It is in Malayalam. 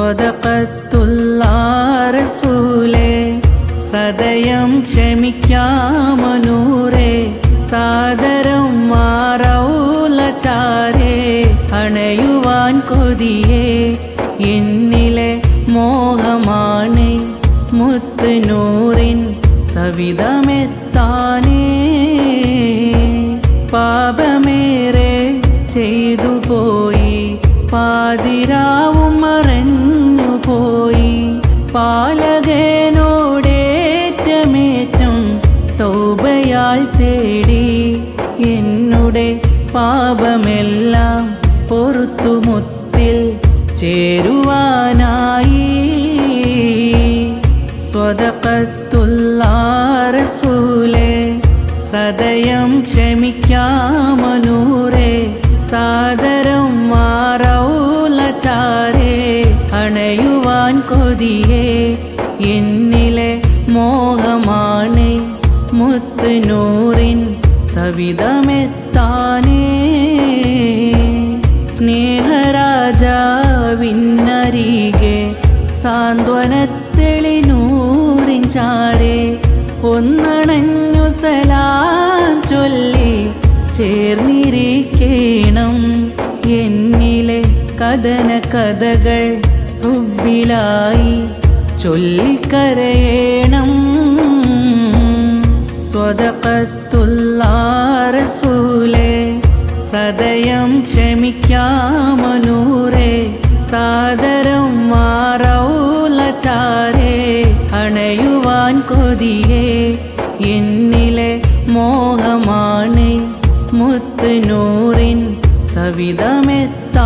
സ്വതക്കത്തുല്ലാറസൂലേ സദയം ക്ഷമിക്കാമനൂരേ സാദരം മാറൗലചാരേ അണയുവാൻ കൊതിയേ എന്നിലെ മോഹമാണ് മുത്തുനൂറിൻ സവിധമെത്താനേ പാപമേറെ ചെയ്തു പോയി പാതിരാവും മറഞ്ഞു പാലകനോടേറ്റമേറ്റം തൗബയാൽ തേടി എന്നുടെ പാപമെല്ലാം പൊറുത്തുമുത്തിൽ ചേരുവാനായി. സ്വതക്കത്തുല്ലാറസൂലേ സദയം ക്ഷമിക്കാമനൂരെ സാദരം അണയുവാൻ കൊതിയേ എന്നിലെ മോഹമാണ് മുത്തുനൂറിൻ സവിതമെത്താനേ. സ്നേഹരാജാവിന്നരികെ സാന്ത്വനത്തെളിനൂറിൻ ചാരേ ഒന്നണഞ്ഞു സലാം ചൊല്ലി ചേർന്നിരിക്കേണം എന്നിലെ കഥന കഥകൾ ഹുബിലായി ചൊല്ലിക്കരയേണം. സ്വതക്കത്തുല്ലാറസൂലേ സദയം ക്ഷമിക്കാമനൂരെ സാദരം മാറൗലചാരേ അണയുവാൻ കൊതിയേ എന്നിലെ മോഹമാണ് മുത്ത് നൂറിൻ സവിധമെത്ത